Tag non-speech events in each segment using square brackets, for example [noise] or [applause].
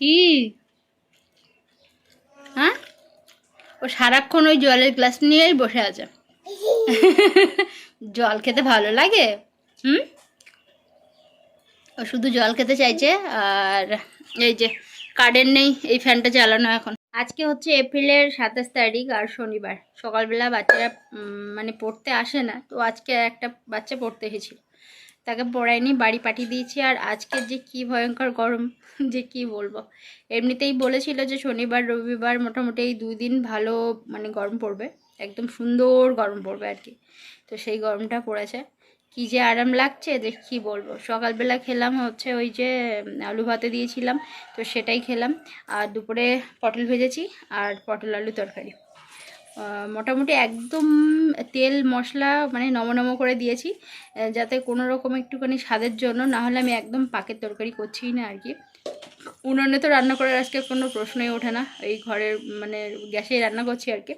কি? হ্যাঁ? ও সারাক্ষণ ওই জলের গ্লাস নিয়েই বসে আছে। [laughs] জল খেতে ভালো লাগে? হুম? ও শুধু জল খেতে চাইছে আর এই যে কারেন্ট নেই এই ফ্যানটা চালানো এখন। আজকে হচ্ছে এপ্রিলের সাতাশ তারিখ আর শনিবার। সকালবেলা বাচ্চারা মানে পড়তে আসে না তো আজকে একটা বাচ্চা পড়তে এসেছিল। তাকে পড়ায়নি বাড়ি পাঠিয়ে দিয়েছি। আর আজকে যে কি ভয়ঙ্কর গরম, [laughs] যে কি বলব? এমনিতেই বলেছিল যে শনিবার, রবিবার মোটামুটি এই দুই দিন ভালো মানে গরম পড়বে। একদম সুন্দর গরম পড়বে আর কি। তো সেই গরমটা পড়েছে। কি যে আরাম লাগছে, যে কি বলব? সকালবেলা খেলাম হচ্ছে ওই যে আলু ভাতে দিয়েছিলাম, তো সেটাই খেলাম। আর দুপুরে পটল ভেজেছি, আর পটল আলু তরকারি। মোটামুটি একদম তেল, মশলা মানে নম নম করে দিয়েছি যাতে কোনো রকম একটুখানি স্বাদের জন্য, না হলে আমি একদম পাকের তরকারি করছিই না আর কি। উনুনে তো রান্না করার আজকে কোনো প্রশ্নই ওঠে না, এই ঘরের মানে গ্যাসেই রান্না করছি আর কি।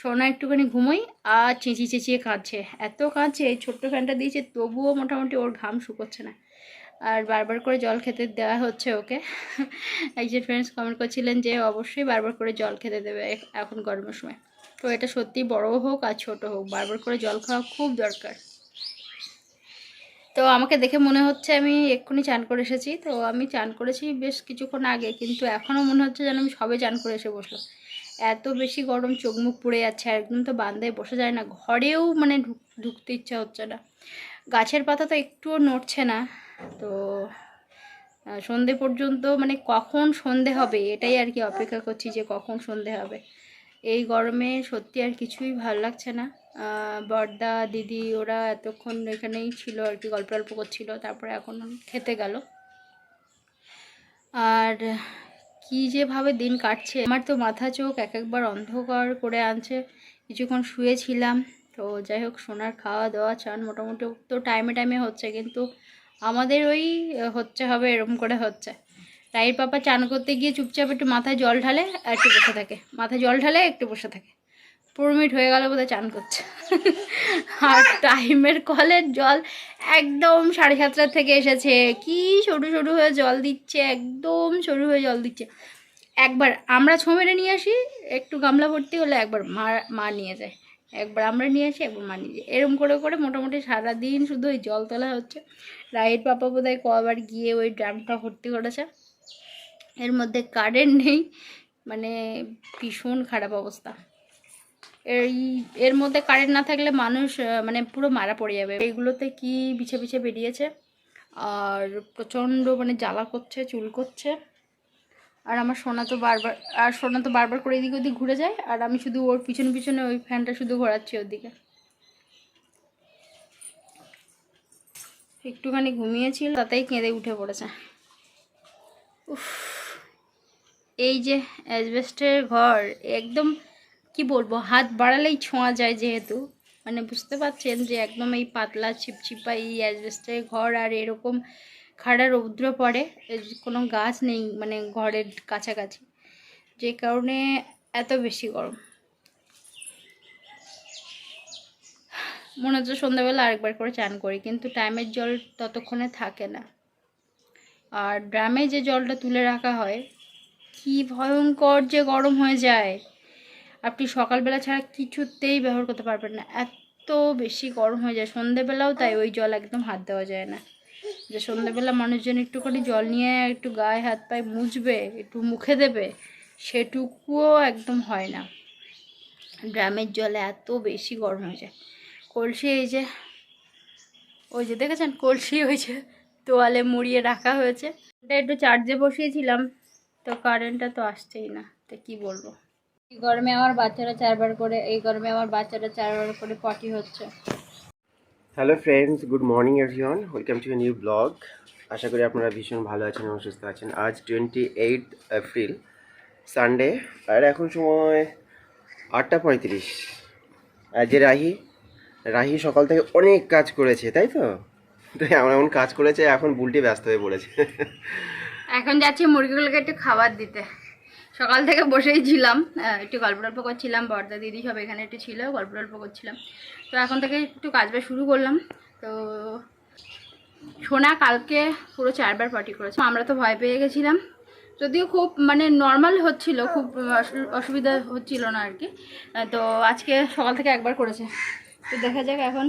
সোনা একটুখানি ঘুমোই আর চেঁচিয়ে চেঁচিয়ে কাঁদছে, এত কাঁদছে, এই ছোট্ট ফ্যানটা দিয়েছে, তবুও মোটামুটি ওর ঘাম শুকোচ্ছে না। আর বারবার করে জল খেতে দেওয়া হচ্ছে ওকে। একজন ফ্রেন্ডস কমেন্ট করছিলেন যে, অবশ্যই বারবার করে জল খেতে দেবে এখন গরমের সময়। তো এটা সত্যি বড় হোক আর ছোট হোক, বারবার করে জল খাওয়া খুব দরকার। তো আমাকে দেখে মনে হচ্ছে আমি এক্ষুনি চান করে এসেছি। তো আমি চান করেছি বেশ কিছুক্ষণ আগে, কিন্তু এখনও মনে হচ্ছে যেন আমি সবে চান করে এসে বসলাম। এত বেশি গরম চোখ মুখ পুড়ে যাচ্ছে একদম তো বান্দায় বসে যায় না, ঘরেও মানে ঢুক ঢুকতে ইচ্ছা হচ্ছে না। গাছের পাতা তো একটুও নড়ছে না, তো সন্ধে পর্যন্ত মানে কখন সন্ধে হবে এটাই আর কি অপেক্ষা করছি যে কখন সন্ধে হবে। এই গরমে সত্যি আর কিছুই ভালো লাগছে না। বড়দা দিদি ওরা এতক্ষণ এখানেই ছিল আর কি গল্প গল্প করছিল, তারপরে এখন খেতে গেল। আর কি যেভাবে দিন কাটছে, আমার তো মাথা চোখ এক একবার অন্ধকার করে আনছে। কিছুক্ষণ শুয়েছিলাম, তো যাই হোক, সোনার খাওয়া দাওয়া, চান মোটামুটি তো টাইমে টাইমে হচ্ছে, কিন্তু আমাদের ওই হচ্ছে হবে এরকম করে হচ্ছে। রাইর পাপা চান করতে গিয়ে চুপচাপ একটু মাথায় জল ঢালে আর একটু বসে থাকে। মাথায় জল ঢালে, একটু বসে থাকে। পনেরো মিনিট হয়ে গেল বোধহয় চান করছে। আর টাইমের কলের জল একদম সাড়ে সাতটা থেকে এসেছে। কি সরু সরু হয়ে জল দিচ্ছে, একদম সরু হয়ে জল দিচ্ছে। একবার আমরা ছো মেরে নিয়ে আসি, একটু গামলা ভর্তি হলে একবার মা মা নিয়ে যায়। একবার আমরা নিয়ে আসি, একবার মা নিয়ে যায়। এরম করে করে মোটামুটি সারাদিন শুধু ওই জল তোলা হচ্ছে। রাইট পাপা বোধহয় কবার গিয়ে ওই ড্রামটা ভর্তি করেছে। এর মধ্যে কারেন্ট নেই মানে ভীষণ খারাপ অবস্থা। এই এর মধ্যে কারেন্ট না থাকলে মানুষ মানে পুরো মারা পড়ে যাবে। এইগুলোতে কি বিছে বিছে বেরিয়েছে? আর প্রচণ্ড মানে জ্বালা করছে, চুল করছে। আর আমার সোনা তো বারবার, আর সোনা তো বারবার করে এদিক ওদিক ঘুরে যায়, আর আমি শুধু ওর পিছনে পিছনে ওই ফ্যানটা শুধু ঘোরাচ্ছি ওর দিকে একটুখানি ঘুমিয়েছিল, তাতেই কেঁদে উঠে পড়েছে। এই যে অ্যাসবেস্টের ঘর, একদম কি বলব, হাত বাড়ালেই ছোঁয়া যায় যেহেতু। মানে বুঝতে পারছেন যে একদম এই পাতলা ছিপছিপা এই অ্যাসবেস্টের ঘর আর এরকম খাড়া রৌদ্র পড়ে কোনো গাছ নেই মানে ঘরের কাছাকাছি, যে কারণে এত বেশি গরম। মনে হচ্ছে সন্ধ্যাবেলা আরেকবার করে চান করি, কিন্তু টাইমের জল ততক্ষণে থাকে না। আর ড্রামে যে জলটা তুলে রাখা হয় কি ভয়ঙ্কর যে গরম হয়ে যায়। আপনি সকালবেলা ছাড়া কিছুতেই ব্যবহার করতে পারবেন না। এত বেশি গরম হয়ে যায়। সন্ধেবেলাও তাই ওই জল একদম হাত দেওয়া যায় না। যে সন্ধেবেলা মানুষজন একটুখানি জল নিয়ে একটু গায়ে হাত পায়ে মুছবে, একটু মুখে দেবে, সেটুকুও একদম হয় না। ড্রামের জলে এত বেশি গরম হয়ে যায়। কলসি এই যে, ওই যে দেখেছেন? কলসি ওই যে তোয়ালে মুড়িয়ে রাখা হয়েছে। এটা একটু চার্জে বসিয়েছিলাম। তো কারেন্টটা তো আসছেই না, তো কি বলব? এই গরমে আমার বাচ্চারা চারবার করে, এই গরমে আমার বাচ্চারা চারবার করে পটি হচ্ছে। Hello friends good morning everyone welcome to new blog আশা করি আপনারা ভীষণ ভালো আছেন এবং সুস্থ আছেন। আজ টোয়েন্টি এইট এপ্রিল সানডে আর এখন সময় আটটা পঁয়ত্রিশ। যে রাহি রাহি সকাল থেকে অনেক কাজ করেছে, তাই তো? তো এমন এমন কাজ করেছে, এখন বুলটি ব্যস্ত হয়ে পড়েছে। এখন যাচ্ছি মুরগিগুলোকে একটু খাবার দিতে। সকাল থেকে বসেই ছিলাম একটু গল্প টল্প করছিলাম, বর্দা দিদি সব এখানে একটু ছিল, গল্প টল্প করছিলাম। তো এখন থেকে একটু কাজ বাজ শুরু করলাম। তো সোনা কালকে পুরো চারবার পটি করেছে। আমরা তো ভয় পেয়ে গেছিলাম। যদিও খুব মানে নর্মাল হচ্ছিল, খুব অসুবিধা হচ্ছিল না আর কি। তো আজকে সকাল থেকে একবার করেছে। তো দেখা যাক এখন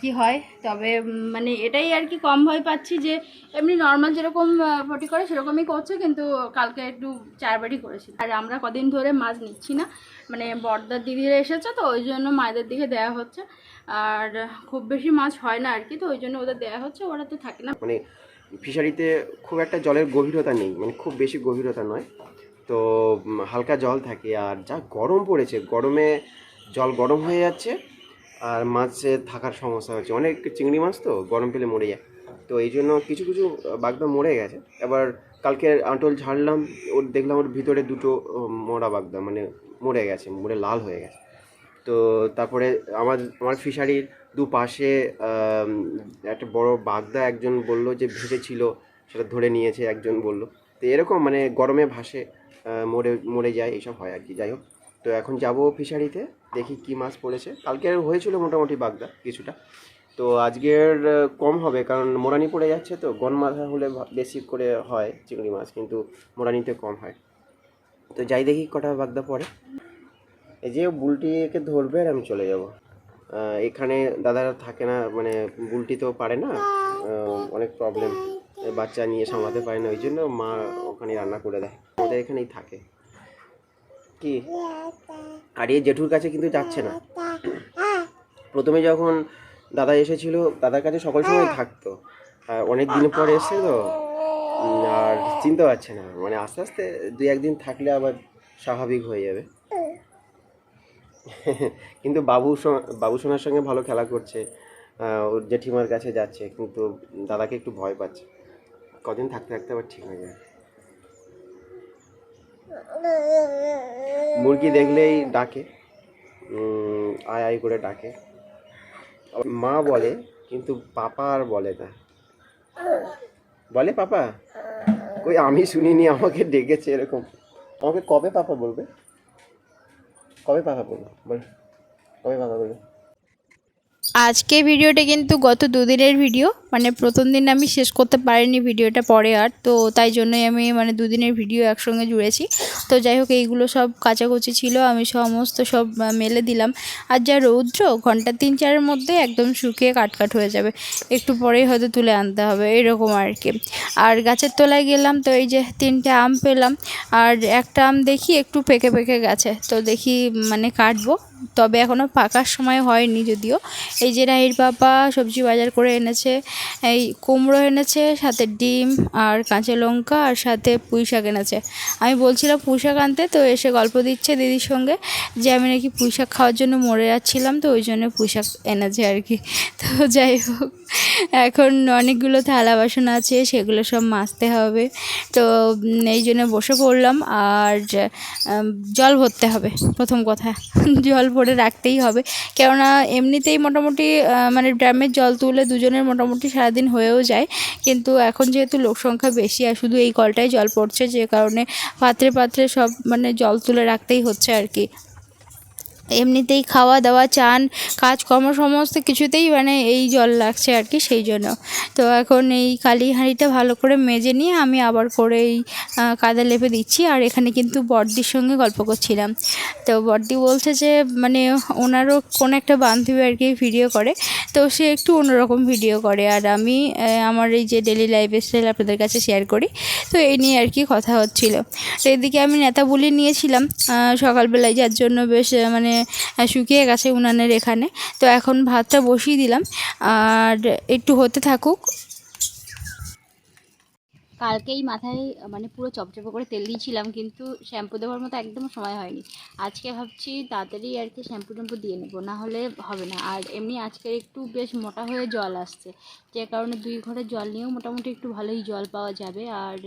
কি হয়? তবে মানে এটাই আর কি কম ভয় পাচ্ছি যে, এমনি নর্মাল যেরকম পটি করে সেরকমই করছে, কিন্তু কালকে একটু চারবারই করেছি। আর আমরা কদিন ধরে মাছ নিচ্ছি না। মানে বর্দার দিদিরা এসেছে তো, ওই জন্য মায়েদের দিকে দেওয়া হচ্ছে। আর খুব বেশি মাছ হয় না আর কি, তো ওই জন্য ওদের দেওয়া হচ্ছে, ওরা তো থাকে না। মানে ফিশারিতে খুব একটা জলের গভীরতা নেই মানে খুব বেশি গভীরতা নয়। তো হালকা জল থাকে, আর যা গরম পড়েছে, গরমে জল গরম হয়ে যাচ্ছে। আর মাছে থাকার সমস্যা হচ্ছে অনেক চিংড়ি মাছ তো, গরম পেলে মরে যায়। তো এই জন্য কিছু কিছু বাগদা মরে গেছে। এবার কালকে আঁটল ঝাড়লাম, ওর দেখলাম ওর ভিতরে দুটো মরা বাগদা মানে মরে গেছে, মরে লাল হয়ে গেছে। তো তারপরে আমার আমার ফিশারির দুপাশে একটা বড় বাগদা একজন বলল যে ভেসে ছিল সেটা ধরে নিয়েছে, একজন বলল। তো এরকম মানে গরমে ভাসে মরে মরে যায় এইসব হয় আর কি। যাই হোক তো এখন যাব ফিশারিতে, দেখি কি মাছ পড়েছে। কালকে হয়েছিল মোটামুটি বাগদা কিছুটা। তো আজকের কম হবে কারণ মোরানি পড়ে যাচ্ছে তো গন মাথা হলে বেশি করে হয় চিংড়ি মাছ, কিন্তু মোরানিতে কম হয়। তো যাই দেখি কটা বাগদা পড়ে। এই যে বুলটিকে ধরবে আর আমি চলে যাব। এখানে দাদারা থাকে না মানে বুলটি তো পারে না অনেক প্রবলেম বাচ্চা নিয়ে সামলাতে পারে না, ওই জন্য মা ওখানে রান্না করে দেয়। ওদের এখানেই থাকে। কি? আর এই জেঠুর কাছে কিন্তু যাচ্ছে না। প্রথমে যখন দাদা এসেছিল, দাদার কাছে সকল সময় থাকতো। আর অনেক দিন পর এসছে তো। আর চিনতে পারছে না। মানে আস্তে আস্তে দুই একদিন থাকলে আবার স্বাভাবিক হয়ে যাবে। [laughs] কিন্তু বাবু বাবু সোনার সঙ্গে ভালো খেলা করছে। ওর জেঠিমার কাছে যাচ্ছে। কিন্তু দাদাকে একটু ভয় পাচ্ছে। কদিন থাকতে থাকতে আবার ঠিক হয়ে যাবে। মুরগি দেখলেই ডাকে। আয় আয় করে ডাকে। মা বলে, কিন্তু পাপা আর বলে না। বলে পাপা? কই, আমি শুনিনি, আমাকে ডেকেছে এরকম। আমাকে কবে পাপা বলবে? কবে পাপা বলবে? বল। কবে পাপা বলবে? আজকে ভিডিওটা কিন্তু গত দুদিনের ভিডিও মানে প্রথম দিন আমি শেষ করতে পারিনি ভিডিওটা পরে আর, তো তাই জন্যই আমি মানে দুদিনের ভিডিও একসঙ্গে জুড়েছি। তো যাই হোক, এইগুলো সব কাচাকুচি ছিল, আমি সমস্ত সব মেলে দিলাম। আর যা রৌদ্র, ঘণ্টা তিন চারের মধ্যে একদম শুকিয়ে কাটকাট হয়ে যাবে। একটু পরেই হয়তো তুলে আনতে হবে, এরকম আর কি। আর গাছের তলায় গেলাম, তো এই যে তিনটে আম পেলাম। আর একটা আম দেখি একটু পেকে পেকে গেছে, তো দেখি মানে কাটবো। তবে এখনও পাকার সময় হয়নি যদিও। এই যে রাহির বাবা সবজি বাজার করে এনেছে, এই কুমড়ো এনেছে, সাথে ডিম আর কাঁচা লঙ্কা আর সাথে পুঁই শাক এনেছে। আমি বলছিলাম পুঁই শাক আনতে, তো এসে গল্প দিচ্ছে দিদির সঙ্গে যে আমি নাকি পুঁই শাক খাওয়ার জন্য মরে যাচ্ছিলাম, তো ওই জন্য পুঁই শাক এনেছে আর কি। [laughs] তো যাই হোক, এখন অনেকগুলো থালা বাসন আছে, সেগুলো সব মাজতে হবে। তো এই জন্য বসে পড়লাম আর জল ভরতে হবে, প্রথম কথা। [laughs] জল ভরে রাখতেই হবে। কেননা এমনিতেই মোটামুটি মানে ড্রামের জল তুলে দুজনের মোটামুটি সারাদিন হয়েও যায়। কিন্তু এখন যেহেতু লোক সংখ্যা বেশি আর শুধু এই কলটাই জল পড়ছে, যে কারণে পাত্রে পাত্রে সব মানে জল তুলে রাখতেই হচ্ছে আর কি। এমনিতেই খাওয়া দাওয়া, চান, কাজকর্ম সমস্ত কিছুতেই মানে এই জল লাগছে আর কি সেই জন্য। তো এখন এই কালি হাঁড়িটা ভালো করে মেজে নিয়ে আমি আবার করে এই কাদা লেপে দিচ্ছি আর এখানে কিন্তু বড়দির সঙ্গে গল্প করছিলাম। তো বড়দি বলছে যে মানে ওনারও কোনো একটা বান্ধবী আর কি ভিডিও করে, তো সে একটু অন্যরকম ভিডিও করে আর আমি আমার এই যে ডেলি লাইফ স্টাইল আপনাদের কাছে শেয়ার করি, তো এই নিয়ে আর কি কথা হচ্ছিল। তো এদিকে আমি নেতা বলি নিয়েছিলাম সকালবেলায় যার জন্য বেশ মানে শুকিয়ে গেছে উনানের এখানে। তো এখন ভাতটা বসিয়ে দিলাম। আর একটু হতে থাকুক। কালকেই মাথায় মানে পুরো চপচপে করে তেল দিয়েছিলাম, কিন্তু শ্যাম্পু দেওয়ার মতো একদম সময় হয়নি। আজকে ভাবছি তাড়াতাড়ি আর কি শ্যাম্পু ট্যাম্পু দিয়ে নেব, না হলে হবে না। আর এমনি আজকে একটু বেশ মোটা হয়ে জল আসছে, যে কারণে দুই ঘরের জল নিয়েও মোটামুটি একটু ভালোই জল পাওয়া যাবে। আর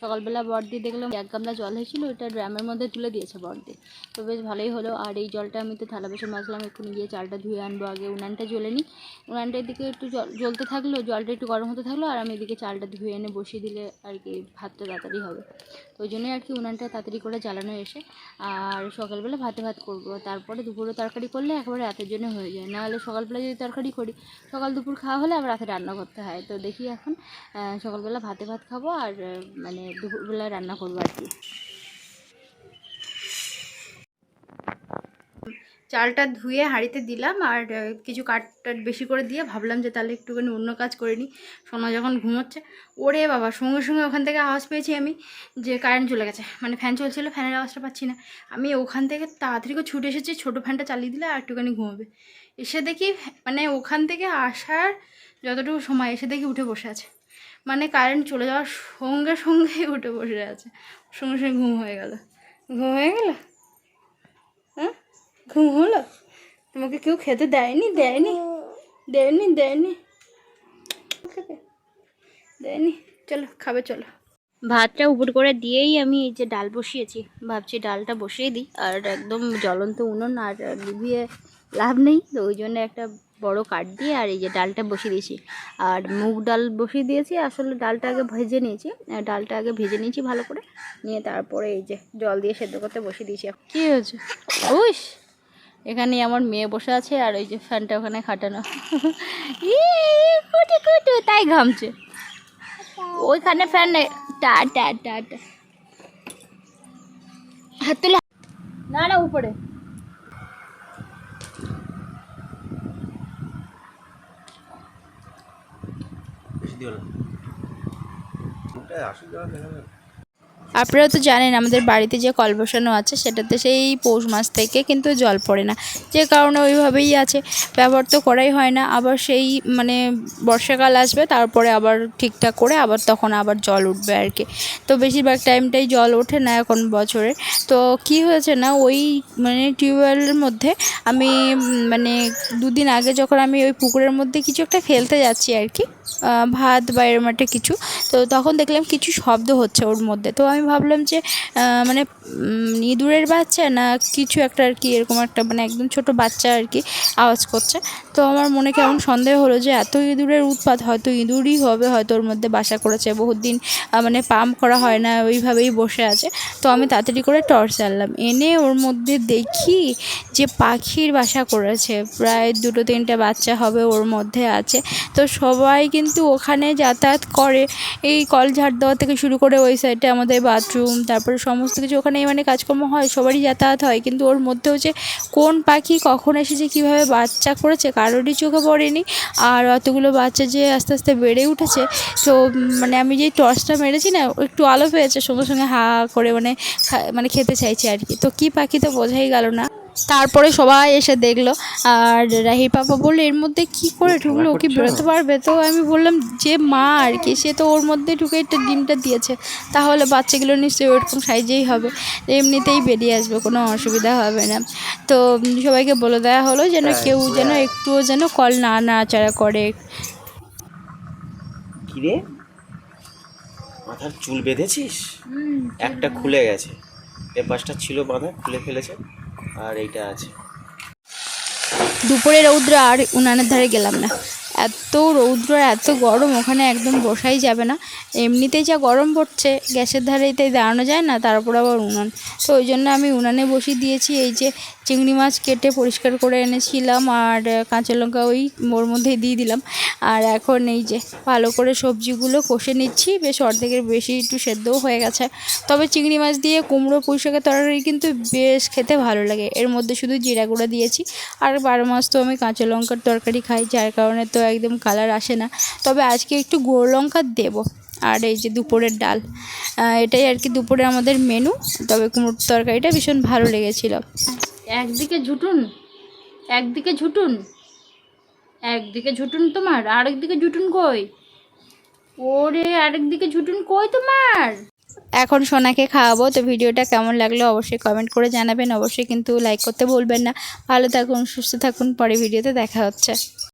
সকালবেলা বর্দি দেখলাম এক গামলা জল হয়েছিল ওটা ড্রামের মধ্যে তুলে দিয়েছে বর্দি। তো বেশ ভালোই হলো। আর এই জলটা আমি তো থালা বাসন মাজলাম, এক্ষুনি গিয়ে চালটা ধুয়ে আনব, আগে উনানটা জ্বলে নিই। উনানটার দিকে একটু জল, জ্বলতে থাকল, জলটা একটু গরম হতে থাকল, আর আমি এদিকে চালটা ধুয়ে এনে বসিয়ে দিলে আর কি ভাতটা তাড়াতাড়ি হবে। তো ওই জন্যই আর কি উনানটা তাড়াতাড়ি করে জ্বালানো এসে, আর সকালবেলা ভাতে ভাত করব। তারপরে দুপুরে তরকারি করলে একবারে রাতের জন্য হয়ে যায়। নাহলে সকালবেলা যদি তরকারি করি, সকাল দুপুর খাওয়া হলে আবার রাতে রান্না করতে হয়। তো দেখি এখন সকালবেলা ভাতে ভাত খাব আর মানে দুপুরবেলা রান্না করব আর কি। চালটা ধুয়ে হাঁড়িতে দিলাম আর কিছু কাঠ বেশি করে দিয়ে ভাবলাম যে তাহলে একটুখানি অন্য কাজ করে নিই। সোনা যখন ঘুমোচ্ছে, ওরে বাবা, সঙ্গে সঙ্গে ওখান থেকে আওয়াজ পেয়েছি আমি যে কারেন্ট চলে গেছে। মানে ফ্যান চলছিল ফ্যানের আওয়াজটা পাচ্ছি না। আমি ওখান থেকে তাড়াতাড়ি করে ছুটে এসেছি, ছোটো ফ্যানটা চালিয়ে দিলে আর একটুখানি ঘুমাবে। এসে দেখি মানে ওখান থেকে আসার যতটুকু সময়, এসে দেখি উঠে বসে আছে। মানে কারেন্ট চলে যাওয়ার সঙ্গে সঙ্গেই [laughs] উঠে বসে আছে। সঙ্গে সঙ্গে ঘুম হয়ে গেল। ঘুম হয়ে গেল? হ্যাঁ? ঘুম হলো? তোমাকে কেউ খেতে দেয়নি? দেয়নি? দেয়নি দেয়নি। দেয়নি। চলো খাবে চলো। ভাতটা উপর করে দিয়েই আমি এই যে ডাল বসিয়েছি। ভাবছি ডালটা বসিয়ে দিই। আর একদম জ্বলন্ত উনুন আর লিভিয়ে লাভ নেই। তো ওই জন্য একটা বড় কাঠ দিয়ে আর এই যে ডালটা বসিয়ে দিয়েছি। আর মুগ ডাল বসিয়ে দিয়েছি। আসলে ডালটা আগে ভেজে নিয়েছি। আর ডালটা আগে ভেজে নিয়েছি ভালো করে। নিয়ে তারপরে এই যে জল দিয়ে সেদ্ধ করতে বসিয়ে দিয়েছি। কী হয়েছে? উইস এখানে আমার মেয়ে বসে আছে আর ওই যে ফ্যানটা ওখানে খাটানো। ই, কুটু কুটু তাই ঘামছে। ওইখানে ফ্যান টা টা টা টা। হাত তুলে। না। না উপরে আপনারা তো জানেন আমাদের বাড়িতে যে কল বসানো আছে, সেটাতে সেই পৌষ মাস থেকে কিন্তু জল পড়ে না। যে কারণে ওইভাবেই আছে, ব্যবহার তো করাই হয় না। আবার সেই মানে বর্ষাকাল আসবে, তারপরে আবার ঠিকঠাক করে আবার তখন আবার জল উঠবে আর কি। তো বেশিরভাগ টাইমটাই জল ওঠে না এখন বছরে। তো কি হয়েছে না, ওই মানে টিউবওয়েলের মধ্যে আমি মানে দুদিন আগে যখন আমি ওই পুকুরের মধ্যে কিছু একটা ফেলতে যাচ্ছি আর কি ভাত বা এরম একটা কিছু। তো তখন দেখলাম কিছু শব্দ হচ্ছে ওর মধ্যে। তো আমি ভাবলাম যে মানে ইঁদুরের বাচ্চা না কিছু একটা আর কি, এরকম একটা মানে একদম ছোট বাচ্চা আর কি আওয়াজ করছে। তো আমার মনে কেমন সন্দেহ হলো যে, এত ইঁদুরের উৎপাত হয়তো ইঁদুরই হবে, হয়তো ওর মধ্যে বাসা করেছে বহুত দিন মানে পাম্প করা হয় না, ওইভাবেই বসে আছে। তো আমি তাড়াতাড়ি করে টর্চ আনলাম। এনে ওর মধ্যে দেখি যে পাখির বাসা করেছে। প্রায় দুটো তিনটে বাচ্চা হবে ওর মধ্যে আছে। তো সবাই কিন্তু ওখানে যাতায়াত করে। এই কল ঝাড় দেওয়া থেকে শুরু করে ওই সাইডে আমাদের বাথরুম তারপরে সমস্ত কিছু ওখানে মানে কাজকর্ম হয়, সবারই যাতায়াত হয়। কিন্তু ওর মধ্যে হচ্ছে কোন পাখি কখন এসেছে, কীভাবে বাচ্চা করেছে, কারোরই চোখে পড়েনি। আর অতগুলো বাচ্চা যে আস্তে আস্তে বেড়ে উঠেছে, তো মানে আমি যেই টর্চটা মেরেছি না একটু আলো পেয়েছে, সঙ্গে সঙ্গে হা করে মানে মানে খেতে চাইছে আর কি। তো কী পাখি তো বোঝাই গেল না। তারপরে সবাই এসে দেখল। আর রাহি পাপা বলল এর মধ্যে কি করে ঢুকলো? কি বেরোতে পারবে? তো আমি বললাম যে মা আর কি সে তো ওর মধ্যে ঢুকে একটা ডিমটা দিয়েছে। তাহলে বাচ্চাগুলো নিশ্চয়ই ওরকম সাইজেই হবে। এমনিতেই বেরিয়ে আসবে কোনো অসুবিধা হবে না। তো সবাইকে বলে দেওয়া হলো যেন হ্যাঁ, কেউ যেন একটুও যেন কল না নাড়াচাড়া করে। কিরে? মাথার চুল বেঁধেছিস? একটা খুলে গেছে। এ পাশটা ছিল বাঁধা খুলে ফেলেছে? আর এইটা আছে। দুপুরে রৌদ্র আর উনানের ধারে গেলাম না। এত রৌদ্র এত গরম, ওখানে একদম বসাই যাবে না। এমনিতেই যা গরম পড়ছে, গ্যাসের ধারেতে দাঁড়ানো যায় না তার উপর আবার উনান। তো ওই জন্য আমি উনানে বসিয়ে দিয়েছি, এই যে চিংড়ি মাছ কেটে পরিষ্কার করে এনেছিলাম, আর কাঁচা লঙ্কা ওই ওর মধ্যেই দিয়ে দিলাম। আর এখন এই যে ভালো করে সবজিগুলো কষে নিচ্ছি, বেশ অর্ধেকের বেশি একটু সেদ্ধও হয়ে গেছে। তবে চিংড়ি মাছ দিয়ে কুমড়ো পুঁই শাকের তরকারি কিন্তু বেশ খেতে ভালো লাগে। এর মধ্যে শুধু জিরা গুঁড়া দিয়েছি, আর বারো মাস তো আমি কাঁচা লঙ্কার তরকারি খাই, যার কারণে তো একদম কালার আসে না। তবে আজকে একটু গুঁড়ো লঙ্কা দেবো আর এই যে দুপুরের ডাল। এটাই আর কি দুপুরে আমাদের মেনু তবে কুমড়োর তরকারিটা ভীষণ ভালো লেগেছিল। একদিকে ঝুটুন একদিকে ঝুটুন একদিকে ঝুটুন তোমার আরেকদিকে ঝুটুন কই? ওরে আরেকদিকে ঝুটুন কই তোমার? এখন সোনাকে খাওয়াবো তো ভিডিওটা কেমন লাগল অবশ্যই কমেন্ট করে জানাবেন। অবশ্যই কিন্তু লাইক করতে বলবেন না। ভালো থাকুন সুস্থ থাকুন পরে ভিডিওতে দেখা হচ্ছে।